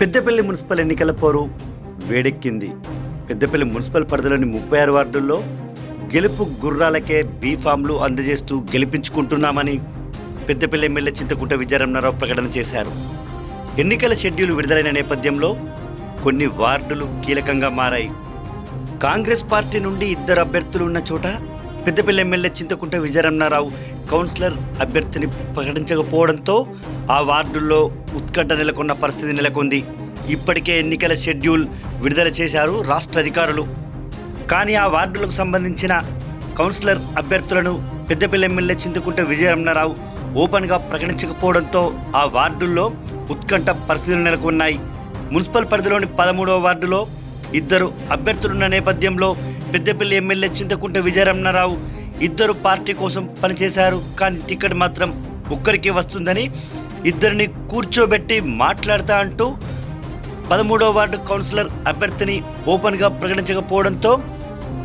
Peddapalli municipal ఎన్నికల పోరు వేడెక్కింది. పెద్దపల్లి మున్సిపల్ పరిధిలోని ముప్పై ఆరు వార్డుల్లో గెలుపు గుర్రాలకే బీఫామ్లు అందజేస్తూ గెలిపించుకుంటున్నామని పెద్దపల్లి ఎమ్మెల్యే చింతకుంట విజయరమణారావు ప్రకటన చేశారు. ఎన్నికల షెడ్యూల్ విడుదలైన నేపథ్యంలో కొన్ని వార్డులు కీలకంగా మారాయి. కాంగ్రెస్ పార్టీ నుండి ఇద్దరు అభ్యర్థులు ఉన్న చోట పెద్దపల్లి ఎమ్మెల్యే చింతకుంట విజయరమణారావు కౌన్సిలర్ అభ్యర్థిని ప్రకటించకపోవడంతో ఆ వార్డుల్లో ఉత్కంఠ నెలకొన్న పరిస్థితి నెలకొంది. ఇప్పటికే ఎన్నికల షెడ్యూల్ విడుదల చేశారు రాష్ట్ర అధికారులు. కానీ ఆ వార్డులకు సంబంధించిన కౌన్సిలర్ అభ్యర్థులను పెద్దపల్లి ఎమ్మెల్యే చింతకుంట విజయరమణారావు ఓపెన్గా ప్రకటించకపోవడంతో ఆ వార్డుల్లో ఉత్కంఠ పరిస్థితులు నెలకొన్నాయి. మున్సిపల్ పరిధిలోని పదమూడవ వార్డులో ఇద్దరు అభ్యర్థులున్న నేపథ్యంలో పెద్దపల్లి ఎమ్మెల్యే చింతకుంట విజయరమణారావు ఇద్దరు పార్టీ కోసం పనిచేశారు కానీ టికెట్ మాత్రం ఒక్కరికి వస్తుందని ఇద్దరిని కూర్చోబెట్టి మాట్లాడతా అంటూ పదమూడవ వార్డు కౌన్సిలర్ అభ్యర్థిని ఓపెన్గా ప్రకటించకపోవడంతో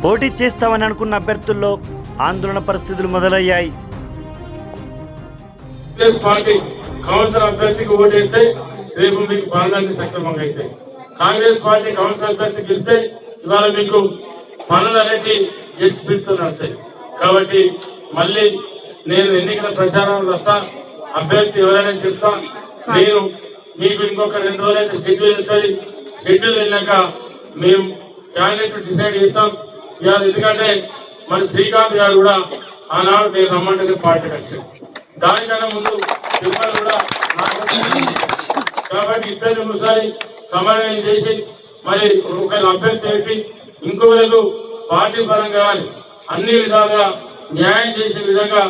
పోటీ చేస్తామని అనుకున్న అభ్యర్థుల్లో ఆందోళన పరిస్థితులు మొదలయ్యాయి. పార్టీ కౌన్సిలర్ అభ్యర్థికి ఓటేస్తే రేపు మీకు సక్రమంగా కాంగ్రెస్ పార్టీ కౌన్సిలర్ అభ్యర్థికి ఇస్తే ఇవాళ మీకు పనులు అనేవి జెట్ స్పీడ్ నడుస్తాయి కాబట్టి మళ్ళీ నేను ఎన్నికల ప్రచారంలో వస్తా అభ్యర్థి ఎవరైనా చెప్తా నేను మీకు ఇంకొక రెండు రోజులైతే షెడ్యూల్ వెళ్తుంది షెడ్యూల్ వెళ్ళాక మేము క్యాండిడేట్ డిసైడ్ చేస్తాం. ఇవాళ ఎందుకంటే మన శ్రీకాంత్ గారు కూడా ఆనాడు నేను రమ్మంటే పార్టీ కలిసారు దానికన్నా ముందు మిమ్మల్ని కూడా కాబట్టి ఇద్దరిని ఒకసారి సమన్వయం చేసి మరి ఒకరి అభ్యర్థి పెట్టి ఇంకొకరు పార్టీ పరంగా కానీ అన్ని విధాలుగా న్యాయం చేసే విధంగా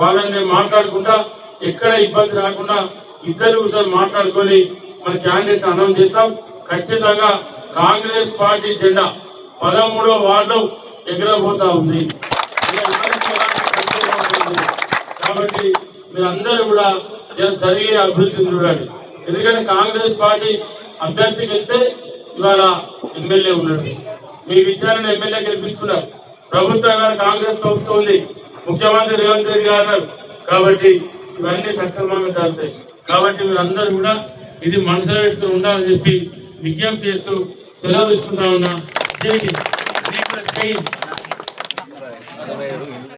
వాళ్ళని మాట్లాడుకుంటా ఎక్కడ ఇబ్బంది రాకుండా ఇద్దరు ఒకసారి మాట్లాడుకొని మన క్యాండిడేట్ అనౌన్స్ చేస్తాం. ఖచ్చితంగా కాంగ్రెస్ పార్టీ జెండా పదమూడో వార్డు ఎగరబోతా ఉంది. కాబట్టి మీరందరూ కూడా జరిగే అభివృద్ధిని చూడండి. ఎందుకంటే కాంగ్రెస్ పార్టీ అభ్యర్థికి వెళ్తే ఇవాళ ఎమ్మెల్యే ఉన్నాడు. మీ విచారణ ఎమ్మెల్యే గెలిపించుకున్నాం. ప్రభుత్వం కాంగ్రెస్ ప్రభుత్వం ఉంది. ముఖ్యమంత్రి రేవంత్ రెడ్డి గారు కాబట్టి ఇవన్నీ సక్రమంగా జరుగుతాయి. కాబట్టి మీరందరూ కూడా ఇది మనసులో పెట్టుకుని ఉండాలని చెప్పి విజ్ఞప్తి చేస్తూ సెలవు ఇస్తున్నా ఉన్నా. దీనికి